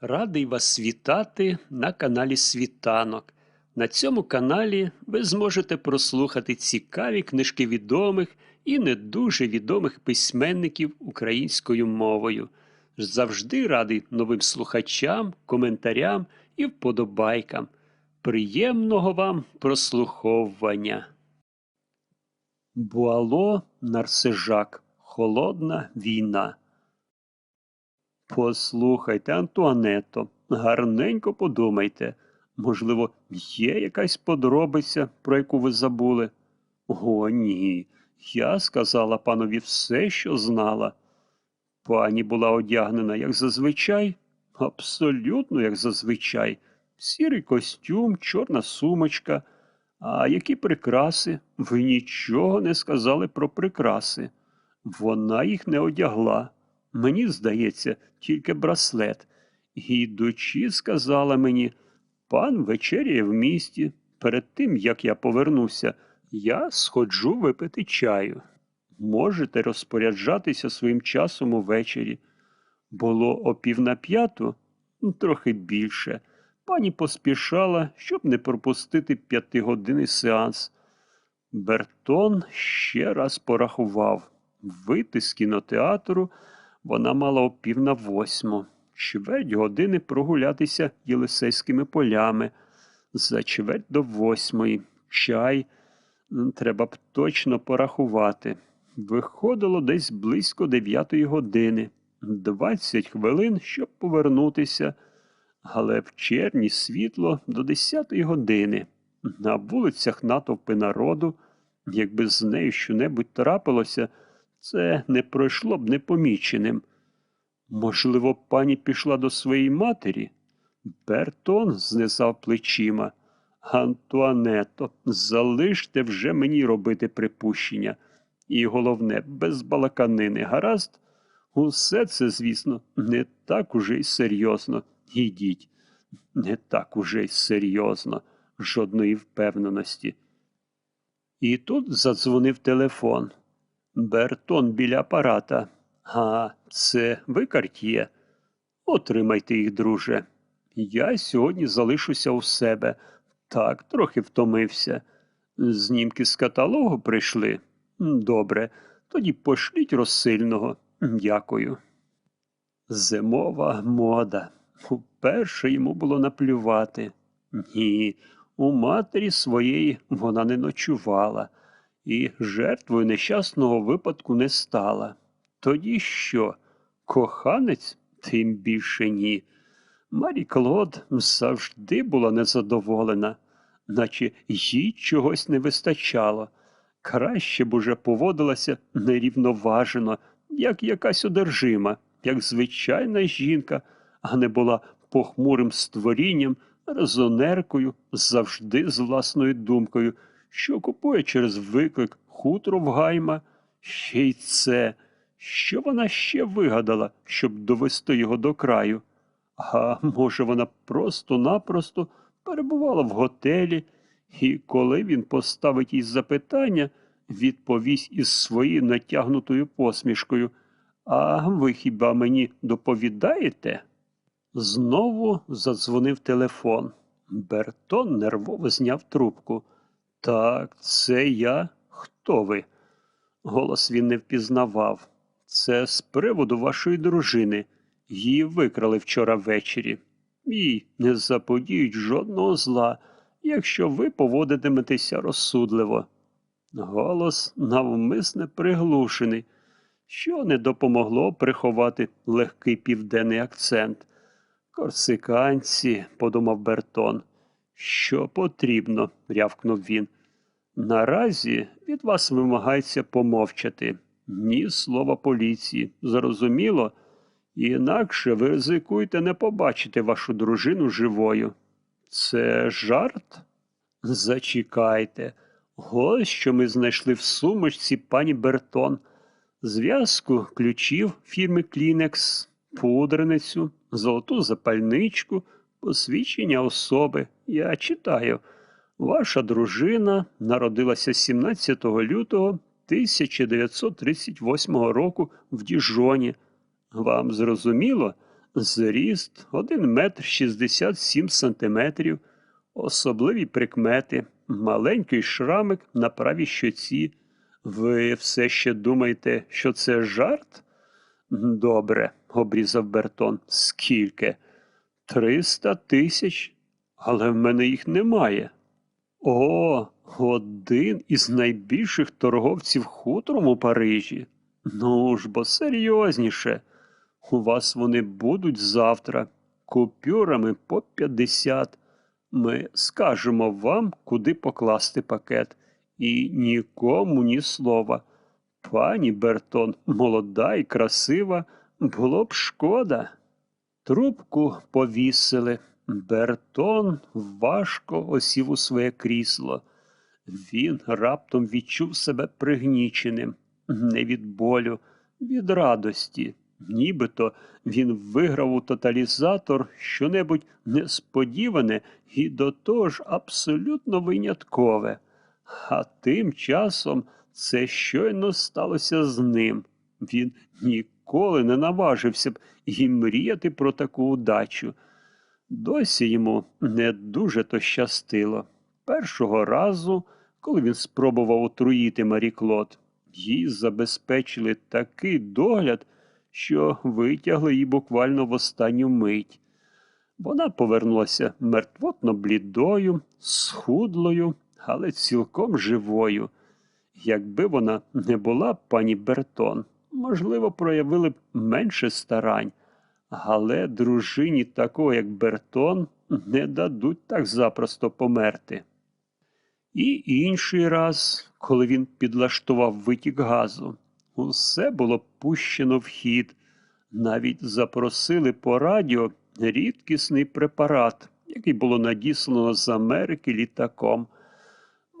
Радий вас вітати на каналі Світанок. На цьому каналі ви зможете прослухати цікаві книжки відомих і не дуже відомих письменників українською мовою. Завжди радий новим слухачам, коментарям і вподобайкам. Приємного вам прослуховування. Буало Нарсежак. Холодна війна. Послухайте, Антуането, гарненько подумайте. Можливо, є якась подробиця, про яку ви забули? О, ні. Я сказала панові все, що знала. Пані була одягнена, як зазвичай, абсолютно як зазвичай. Сірий костюм, чорна сумочка. А які прикраси? Ви нічого не сказали про прикраси. Вона їх не одягла. Мені здається, тільки браслет. Йдучи, сказала мені, пан вечеряє в місті. Перед тим, як я повернуся, я сходжу випити чаю. Можете розпоряджатися своїм часом увечері. Було о пів на п'яту, ну, трохи більше. Пані поспішала, щоб не пропустити п'ятигодинний сеанс. Бертон ще раз порахував. Вийти з кінотеатру вона мала о пів на восьму, чверть години прогулятися Єлисейськими полями, за чверть до восьмої, чай. Треба б точно порахувати. Виходило десь близько дев'ятої години, двадцять хвилин, щоб повернутися, але в черні світло до десятої години. На вулицях натовпи народу. Якби з нею щонебудь трапилося, це не пройшло б непоміченим. Можливо, пані пішла до своєї матері? Бертон знизав плечима. Антуането, залиште вже мені робити припущення. І головне, без балаканини, гаразд? Усе це, звісно, не так уже й серйозно. Ідіть, не так уже й серйозно, жодної впевненості. І тут задзвонив телефон. Бертон біля апарата. А, це ви карт'є? Отримайте їх, друже. Я сьогодні залишуся у себе. Так, трохи втомився. Знімки з каталогу прийшли? Добре, тоді пошліть розсильного. Дякую. Зимова мода. Уперше йому було наплювати. Ні, у матері своєї вона не ночувала і жертвою нещасного випадку не стала. Тоді що? Коханець? Тим більше ні. Марі Клод завжди була незадоволена, наче їй чогось не вистачало. Краще б уже поводилася нерівноважено, як якась одержима, як звичайна жінка, а не була похмурим створінням, резонеркою, завжди з власною думкою, що купує через виклик хутро в гайма. Ще й це, що вона ще вигадала, щоб довести його до краю. А може, вона просто-напросто перебувала в готелі, і коли він поставить їй запитання, відповість із своєю натягнутою посмішкою. А ви хіба мені доповідаєте? Знову задзвонив телефон. Бертон нервово зняв трубку. Так, це я. Хто ви? Голос він не впізнавав. Це з приводу вашої дружини. Її викрали вчора ввечері. Їй не заподіють жодного зла, якщо ви поводитиметеся розсудливо. Голос навмисне приглушений, що не допомогло приховати легкий південний акцент. Корсиканці, подумав Бертон. Що потрібно, рявкнув він. Наразі від вас вимагається помовчати. Ні слова поліції. Зрозуміло? Інакше ви ризикуєте не побачити вашу дружину живою. Це жарт? Зачекайте. Ось що ми знайшли в сумочці пані Бертон. Зв'язку ключів фірми Клінекс, пудреницю, золоту запальничку, посвідчення особи. Я читаю. Ваша дружина народилася 17 лютого 1938 року в Діжоні. Вам зрозуміло, Зріст 1 метр 67 сантиметрів, особливі прикмети, маленький шрамик на правій щоці. Ви все ще думаєте, що це жарт? Добре, обрізав Бертон. Скільки? Триста тисяч? Але в мене їх немає. О, один із найбільших торговців хутором у Парижі. Ну ж бо серйозніше. У вас вони будуть завтра, купюрами по 50. Ми скажемо вам, куди покласти пакет. І нікому ні слова. Пані Бертон, молода і красива, було б шкода. Трубку повісили. Бертон важко осів у своє крісло. Він раптом відчув себе пригніченим, не від болю, від радості. Нібито він виграв у тоталізатор щонебудь несподіване і до того ж абсолютно виняткове. А тим часом це щойно сталося з ним. Він ніколи не наважився б і мріяти про таку удачу. Досі йому не дуже то щастило. Першого разу, коли він спробував отруїти Марі Клод, їй забезпечили такий догляд, що витягли її буквально в останню мить. Вона повернулася мертвотно блідою, схудлою, але цілком живою. Якби вона не була пані Бертон, можливо, проявили б менше старань, але дружині такого, як Бертон, не дадуть так запросто померти. І інший раз, коли він підлаштував витік газу, усе було пущено в хід. Навіть запросили по радіо рідкісний препарат, який було надіслано з Америки літаком.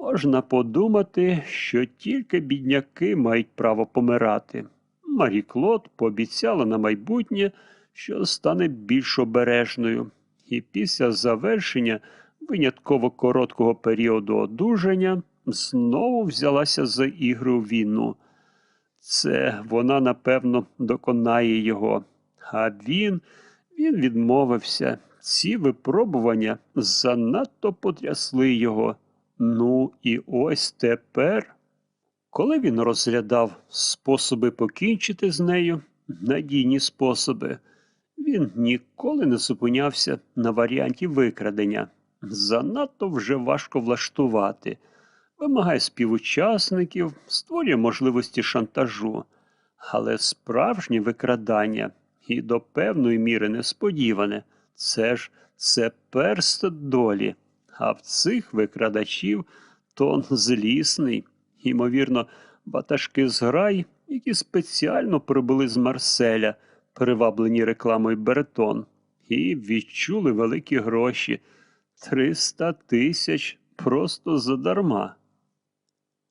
Можна подумати, що тільки бідняки мають право помирати. Марі Клод пообіцяла на майбутнє, що стане більш обережною, і після завершення винятково короткого періоду одужання знову взялася за ігри у війну. Це вона, напевно, доконає його. А він, він відмовився. Ці випробування занадто потрясли його. Ну і ось тепер, коли він розглядав способи покінчити з нею, надійні способи, він ніколи не зупинявся на варіанті викрадення. Занадто вже важко влаштувати, вимагає співучасників, створює можливості шантажу, але справжнє викрадання і до певної міри несподіване це ж це перст долі. А в цих викрадачів тон злісний, ймовірно, ватажки зграй, які спеціально прибули з Марселя, приваблені рекламою Бертон, і відчули великі гроші триста тисяч просто задарма.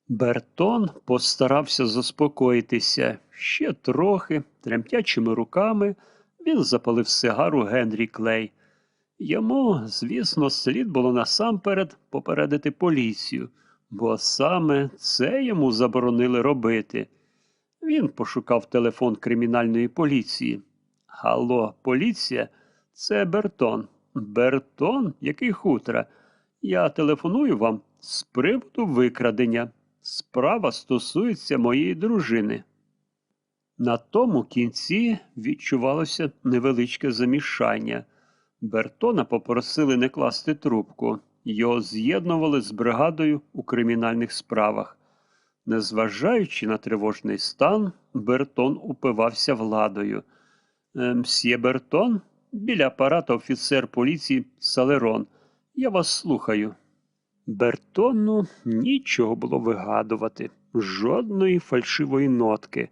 Бертон постарався заспокоїтися ще трохи, тремтячими руками він запалив сигару Генрі Клей. Йому, звісно, слід було насамперед попередити поліцію, бо саме це йому заборонили робити. Він пошукав телефон кримінальної поліції. Алло, поліція, це Бертон. Бертон, який хутра. Я телефоную вам з приводу викрадення. Справа стосується моєї дружини. На тому кінці відчувалося невеличке замішання. Бертона попросили не класти трубку. Його з'єднували з бригадою у кримінальних справах. Незважаючи на тривожний стан, Бертон упивався владою. «Е, Мсьє Бертон, біля апарата офіцер поліції Салерон. Я вас слухаю. Бертону нічого було вигадувати, жодної фальшивої нотки.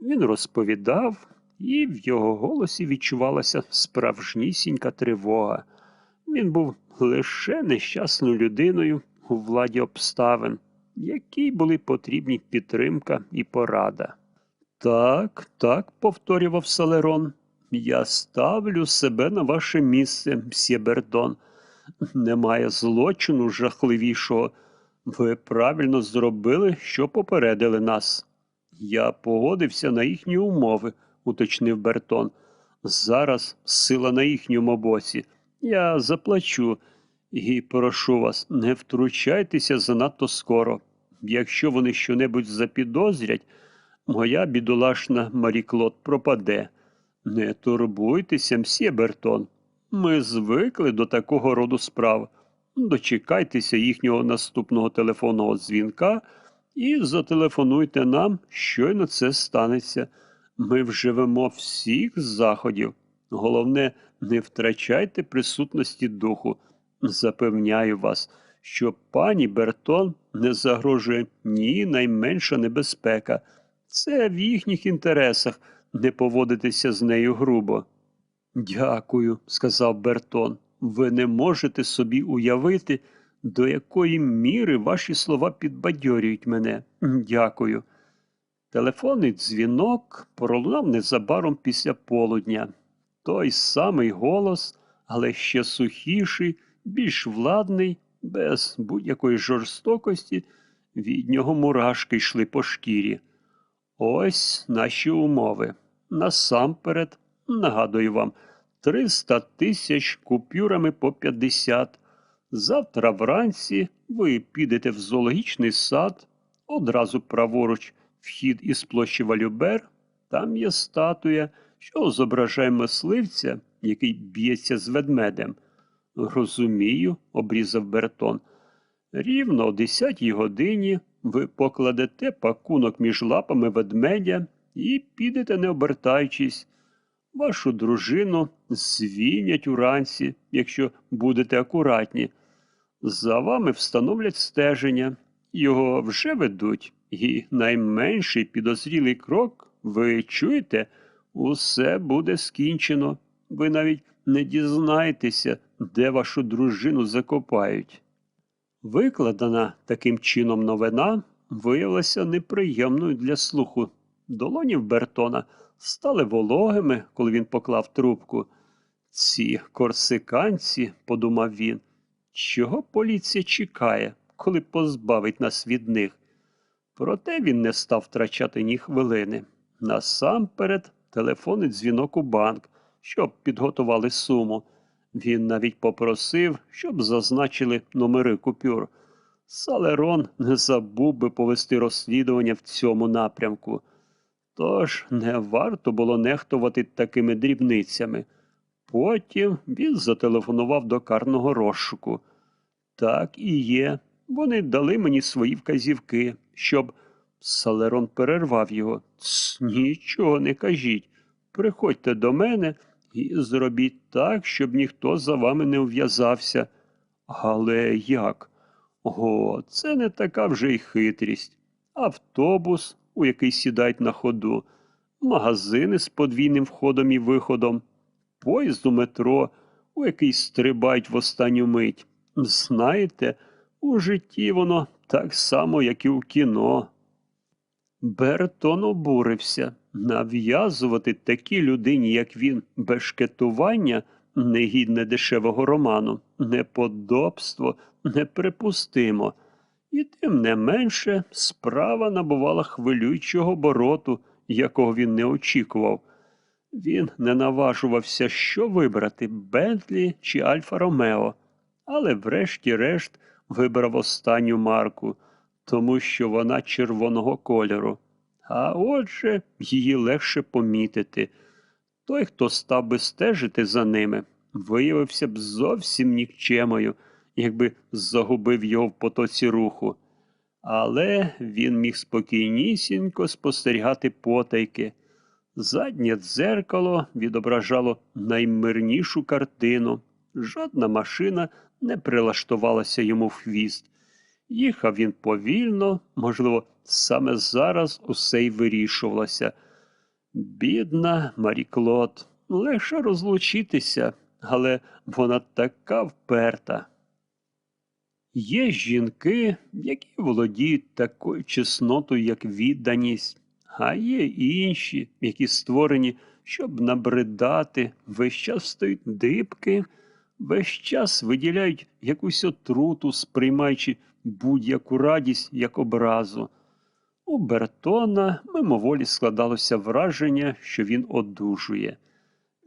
Він розповідав, і в його голосі відчувалася справжнісінька тривога. Він був лише нещасною людиною у владі обставин, якій були потрібні підтримка і порада. Так, так, повторював Салерон, я ставлю себе на ваше місце, мсьє Бердон. Немає злочину жахливішого. Ви правильно зробили, що попередили нас. Я погодився на їхні умови, уточнив Бертон. Зараз сила на їхньому боці. Я заплачу. І прошу вас, не втручайтеся занадто скоро. Якщо вони щонебудь запідозрять, моя бідолашна Марі Клод пропаде. Не турбуйтеся, мсьє Бертон. Ми звикли до такого роду справ. Дочекайтеся їхнього наступного телефонного дзвінка і зателефонуйте нам, щойно це станеться. Ми вживемо всіх заходів. Головне, не втрачайте присутності духу. Запевняю вас, що пані Бертон не загрожує ні найменша небезпека. Це в їхніх інтересах не поводитися з нею грубо. Дякую, сказав Бертон. Ви не можете собі уявити, до якої міри ваші слова підбадьорюють мене. Дякую. Телефонний дзвінок пролунав незабаром після полудня. Той самий голос, але ще сухіший, більш владний, без будь-якої жорстокості, від нього мурашки йшли по шкірі. Ось наші умови. Насамперед, нагадую вам, 300 тисяч купюрами по 50. Завтра вранці ви підете в зоологічний сад, одразу праворуч вхід із площі Валюбер, там є статуя, що зображає мисливця, який б'ється з ведмедем. Розумію, обрізав Бертон. Рівно о 10 годині ви покладете пакунок між лапами ведмедя і підете, не обертаючись. Вашу дружину звінять уранці, якщо будете акуратні. За вами встановлять стеження, його вже ведуть, і найменший підозрілий крок, ви чуєте, усе буде скінчено. Ви навіть не дізнаєтеся, де вашу дружину закопають. Викладена таким чином новина виявилася неприємною для слуху. Долоні в Бертона стали вологими, коли він поклав трубку. Ці корсиканці, подумав він, чого поліція чекає, коли позбавить нас від них. Проте він не став втрачати ні хвилини. Насамперед телефонний дзвінок у банк, щоб підготували суму. Він навіть попросив, щоб зазначили номери купюр. Салерон не забув би повести розслідування в цьому напрямку. Тож не варто було нехтувати такими дрібницями. Потім він зателефонував до карного розшуку. Так і є. Вони дали мені свої вказівки, щоб. Салерон перервав його. «Тс, Нічого не кажіть. Приходьте до мене і зробіть так, щоб ніхто за вами не ув'язався. Але як? О, це не така вже й хитрість. Автобус, у який сідають на ходу, магазини з подвійним входом і виходом, поїзд у метро, у який стрибають в останню мить. Знаєте, у житті воно так само, як і у кіно. Бертон обурився. Нав'язувати такій людині, як він, бешкетування негідне дешевого роману, неподобство неприпустимо. І тим не менше справа набувала хвилюючого обороту, якого він не очікував. Він не наважувався, що вибрати Бентлі чи Альфа Ромео, але врешті-решт вибрав останню марку, тому що вона червоного кольору. А отже, її легше помітити. Той, хто став би стежити за ними, виявився б зовсім нікчемою, якби загубив його в потоці руху. Але він міг спокійнісінько спостерігати потайки. Заднє дзеркало відображало наймирнішу картину. Жодна машина не прилаштувалася йому в хвіст. Їхав він повільно, можливо, саме зараз усе й вирішувалося. Бідна Марі Клод, легше розлучитися, але вона така вперта. Є жінки, які володіють такою чеснотою, як відданість, а є інші, які створені, щоб набридати, весь час стають дибки, весь час виділяють якусь отруту, сприймаючи будь-яку радість як образу. У Бертона мимоволі складалося враження, що він одужує.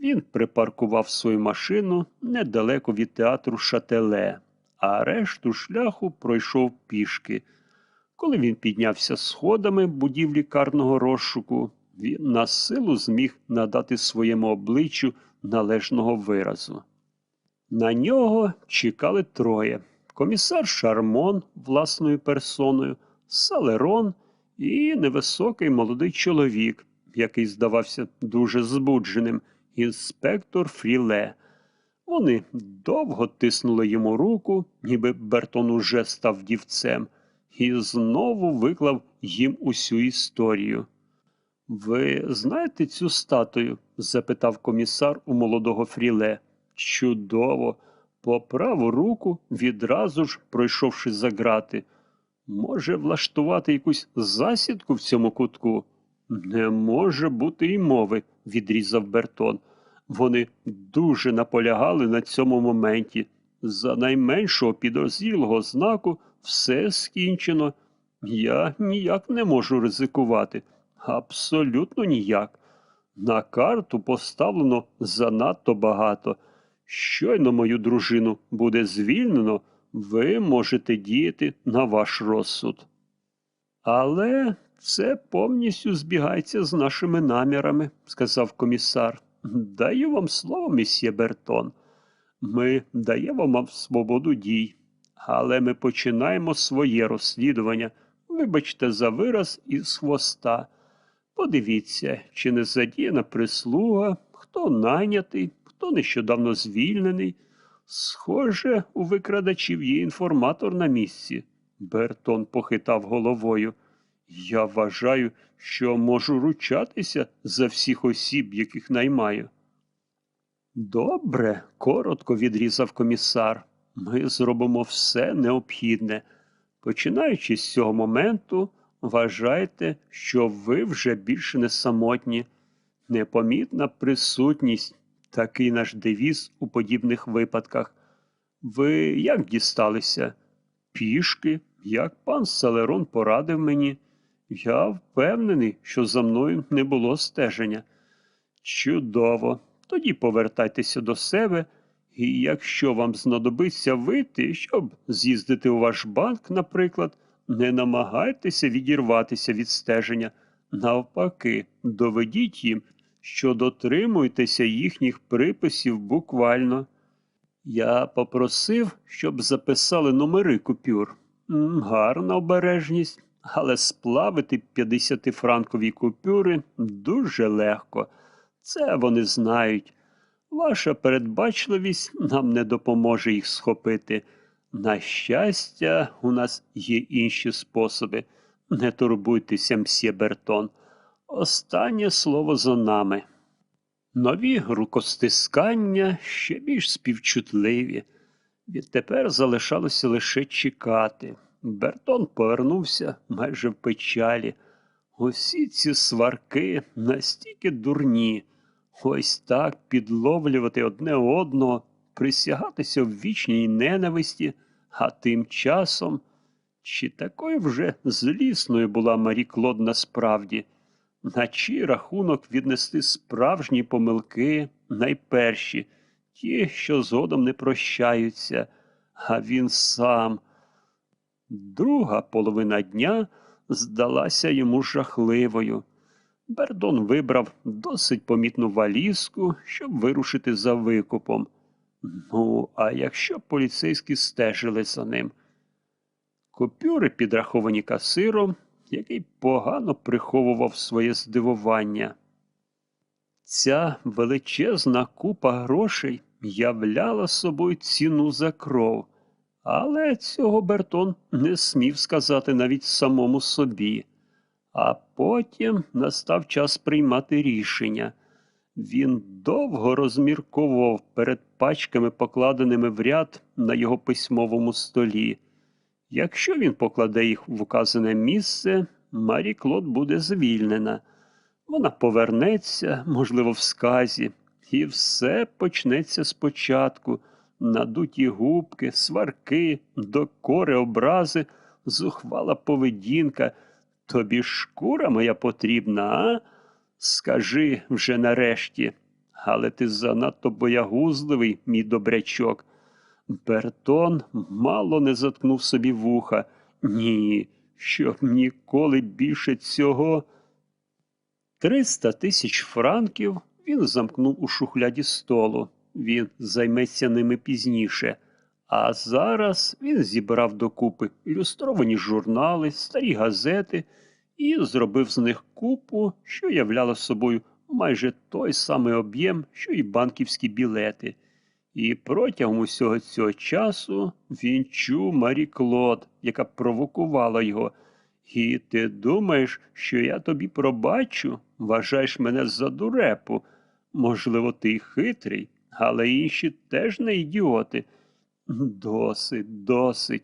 Він припаркував свою машину недалеко від театру Шателе, а решту шляху пройшов пішки. Коли він піднявся сходами будівлі карного розшуку, він на силу зміг надати своєму обличчю належного виразу. На нього чекали троє: комісар Шармон власною персоною, Салерон і невисокий молодий чоловік, який здавався дуже збудженим, інспектор Фріле. Вони довго тиснули йому руку, ніби Бертон уже став дівцем, і знову виклав їм усю історію. Ви знаєте цю статую? запитав комісар у молодого Фріле. Чудово. По праву руку, відразу ж пройшовши за грати. Може влаштувати якусь засідку в цьому кутку? Не може бути й мови, відрізав Бертон. Вони дуже наполягали на цьому моменті. За найменшого підозрілого знаку все скінчено. Я ніяк не можу ризикувати. Абсолютно ніяк. На карту поставлено занадто багато. Щойно мою дружину буде звільнено, ви можете діяти на ваш розсуд. Але це повністю збігається з нашими намірами, сказав комісар. Даю вам слово, місьє Бертон. Ми даємо вам свободу дій, але ми починаємо своє розслідування. Вибачте за вираз із хвоста. Подивіться, чи не задіяна прислуга, хто найнятий, хто нещодавно звільнений. Схоже, у викрадачів є інформатор на місці. Бертон похитав головою. Я вважаю, що можу ручатися за всіх осіб, яких наймаю. Добре, коротко відрізав комісар. Ми зробимо все необхідне. Починаючи з цього моменту, вважайте, що ви вже більше не самотні. Непомітна присутність такий наш девіз у подібних випадках. Ви як дісталися? Пішки, як пан Салерон порадив мені. Я впевнений, що за мною не було стеження. Чудово. Тоді повертайтеся до себе, і якщо вам знадобиться вийти, щоб з'їздити у ваш банк, наприклад, не намагайтеся відірватися від стеження. Навпаки, доведіть їм, що дотримуєтеся їхніх приписів буквально. Я попросив, щоб записали номери купюр. Гарна обережність, але сплавити 50-франкові купюри дуже легко. Це вони знають. Ваша передбачливість нам не допоможе їх схопити. На щастя, у нас є інші способи. Не турбуйтеся, мсьє Бертон. Останнє слово за нами. Нові рукостискання ще більш співчутливі. Відтепер залишалося лише чекати. Бертон повернувся майже в печалі. Усі ці сварки настільки дурні. Ось так підловлювати одне одного, присягатися в вічній ненависті, а тим часом. Чи такою вже злісною була Марі Клод насправді? На чий рахунок віднести справжні помилки найперші, ті, що згодом не прощаються, а він сам. Друга половина дня здалася йому жахливою. Бердон вибрав досить помітну валізку, щоб вирушити за викупом. Ну, а якщо поліцейські стежили за ним? Купюри підраховані касиром, який погано приховував своє здивування. Ця величезна купа грошей являла собою ціну за кров, але цього Бертон не смів сказати навіть самому собі. А потім настав час приймати рішення. Він довго розмірковував перед пачками, покладеними в ряд на його письмовому столі. Якщо він покладе їх в указане місце, Марі Клод буде звільнена. Вона повернеться, можливо, в сказі, і все почнеться спочатку. Надуті губки, сварки, докори, образи, зухвала поведінка. Тобі шкура моя потрібна, а? Скажи вже нарешті. Але ти занадто боягузливий, мій добрячок. Бертон мало не заткнув собі вуха. Ні, щоб ніколи більше цього. Триста тисяч франків він замкнув у шухляді столу. Він займеться ними пізніше. А зараз він зібрав докупи ілюстровані журнали, старі газети і зробив з них купу, що являла собою майже той самий об'єм, що й банківські білети. І протягом усього цього часу він чув Марі Клод, яка провокувала його. І ти думаєш, що я тобі пробачу? Вважаєш мене за дурепу. Можливо, ти й хитрий, але інші теж не ідіоти. Досить, досить.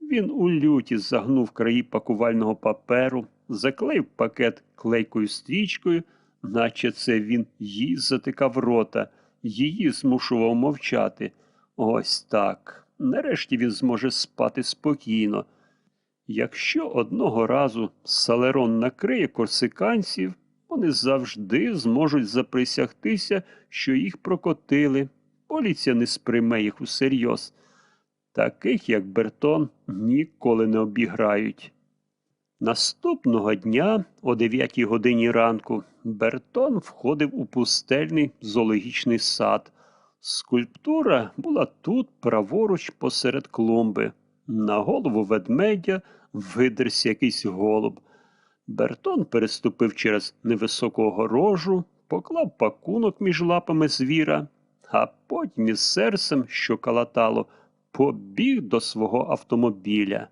Він у люті загнув краї пакувального паперу, заклеїв пакет клейкою стрічкою, наче це він їй затикав рота, її змушував мовчати. Ось так. Нарешті він зможе спати спокійно. Якщо одного разу Салерон накриє корсиканців, вони завжди зможуть заприсягтися, що їх прокотили. Поліція не сприйме їх усерйоз. Таких, як Бертон, ніколи не обіграють. Наступного дня, о 9 годині ранку, Бертон входив у пустельний зоологічний сад. Скульптура була тут, праворуч, посеред клумби. На голову ведмедя видерся якийсь голуб. Бертон переступив через невисоку огорожу, поклав пакунок між лапами звіра, а потім із серцем, що калатало, побіг до свого автомобіля.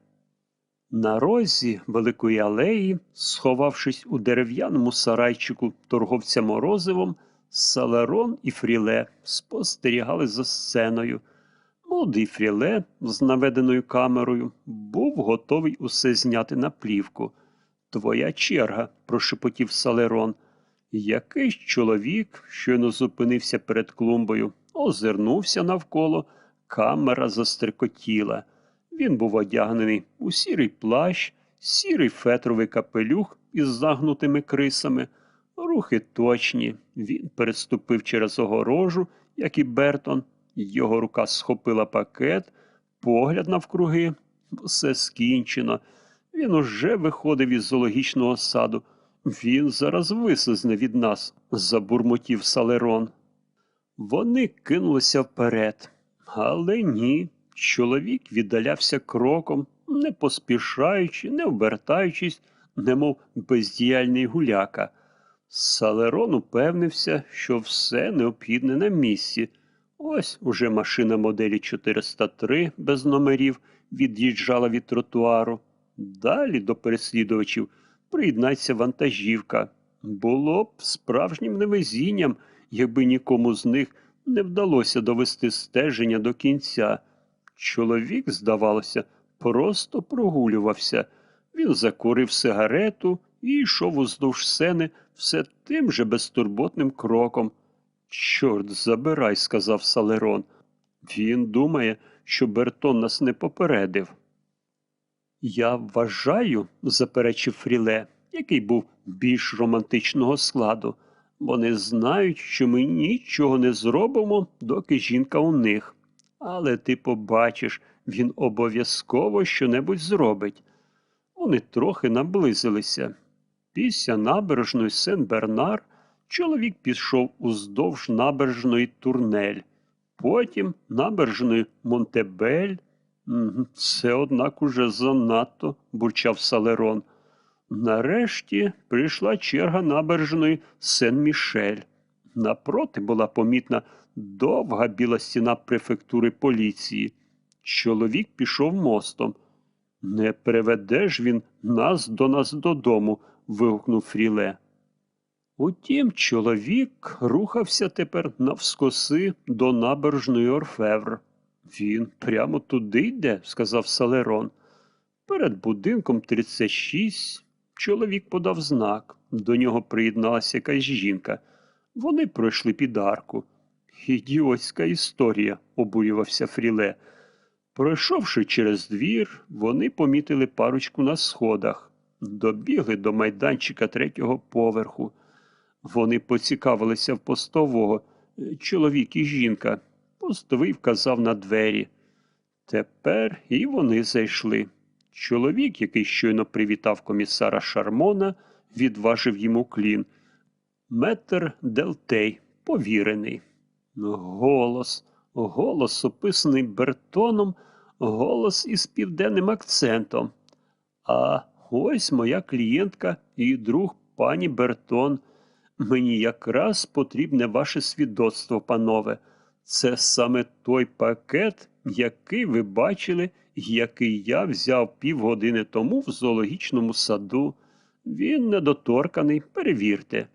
На розі великої алеї, сховавшись у дерев'яному сарайчику торговця морозивом, Салерон і Фріле спостерігали за сценою. Молодий Фріле з наведеною камерою був готовий усе зняти на плівку. Твоя черга, прошепотів Салерон. Якийсь чоловік щойно зупинився перед клумбою, озирнувся навколо, камера застрекотіла. Він був одягнений у сірий плащ, сірий фетровий капелюх із загнутими крисами. Рухи точні. Він переступив через огорожу, як і Бертон. Його рука схопила пакет, погляд навкруги. Все скінчено. Він уже виходив із зоологічного саду. Він зараз висизне від нас, забурмотів Салерон. Вони кинулися вперед. Але ні. Чоловік віддалявся кроком, не поспішаючи, не обертаючись, немов бездіяльний гуляка. Салерон упевнився, що все необхідне на місці. Ось уже машина моделі 403 без номерів від'їжджала від тротуару. Далі до переслідувачів приєднається вантажівка. Було б справжнім невезінням, якби нікому з них не вдалося довести стеження до кінця. Чоловік, здавалося, просто прогулювався. Він закурив сигарету і йшов уздовж сени все тим же безтурботним кроком. Чорт забирай, сказав Салерон. Він думає, що Бертон нас не попередив. Я вважаю, заперечив Фріле, який був більш романтичного складу. Вони знають, що ми нічого не зробимо, доки жінка у них. Але ти побачиш, він обов'язково щонебудь зробить. Вони трохи наблизилися. Після набережної Сен-Бернар чоловік пішов уздовж набережної Турнель, потім набережної Монтебель. Це, однак, уже занадто, бурчав Салерон. Нарешті прийшла черга набережної Сен-Мішель. Напроти була помітна довга біла стіна префектури поліції. Чоловік пішов мостом. Не приведеш він нас до нас додому, вигукнув Фріле. Утім, чоловік рухався тепер навскоси до набережної Орфевр. Він прямо туди йде, сказав Салерон. Перед будинком 36 чоловік подав знак. До нього приєдналася якась жінка. Вони пройшли під арку. Ідіотська історія, обурювався Фріле. Пройшовши через двір, вони помітили парочку на сходах, добігли до майданчика третього поверху. Вони поцікавилися в постового, чоловік і жінка. Постовий вказав на двері. Тепер і вони зайшли. Чоловік, який щойно привітав комісара Шармона, відважив йому клін. Метр Делтей, повірений. Голос, голос, описаний Бертоном, голос із південним акцентом. А ось моя клієнтка і друг пані Бертон. Мені якраз потрібне ваше свідоцтво, панове. Це саме той пакет, який ви бачили, який я взяв півгодини тому в зоологічному саду. Він недоторканий, перевірте.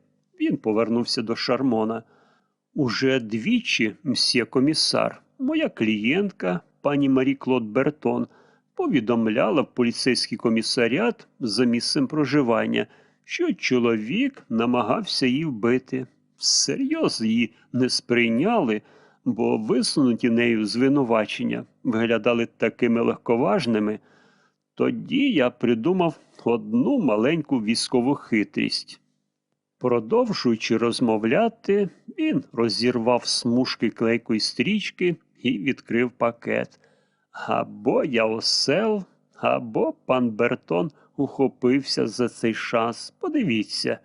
Він повернувся до Шармона. Уже двічі, мсьє комісар, моя клієнтка, пані Марі Клод Бертон, повідомляла в поліцейський комісаріат за місцем проживання, що чоловік намагався її вбити. Всерйоз її не сприйняли, бо висунуті нею звинувачення виглядали такими легковажними. Тоді я придумав одну маленьку військову хитрість. Продовжуючи розмовляти, він розірвав смужки клейкої стрічки і відкрив пакет. Або я осел, або пан Бертон ухопився за цей шанс. Подивіться.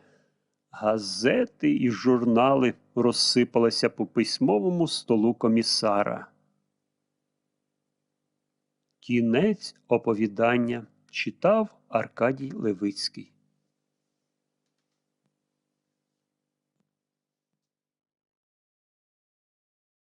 Газети і журнали розсипалися по письмовому столу комісара. Кінець оповідання читав Аркадій Левицький.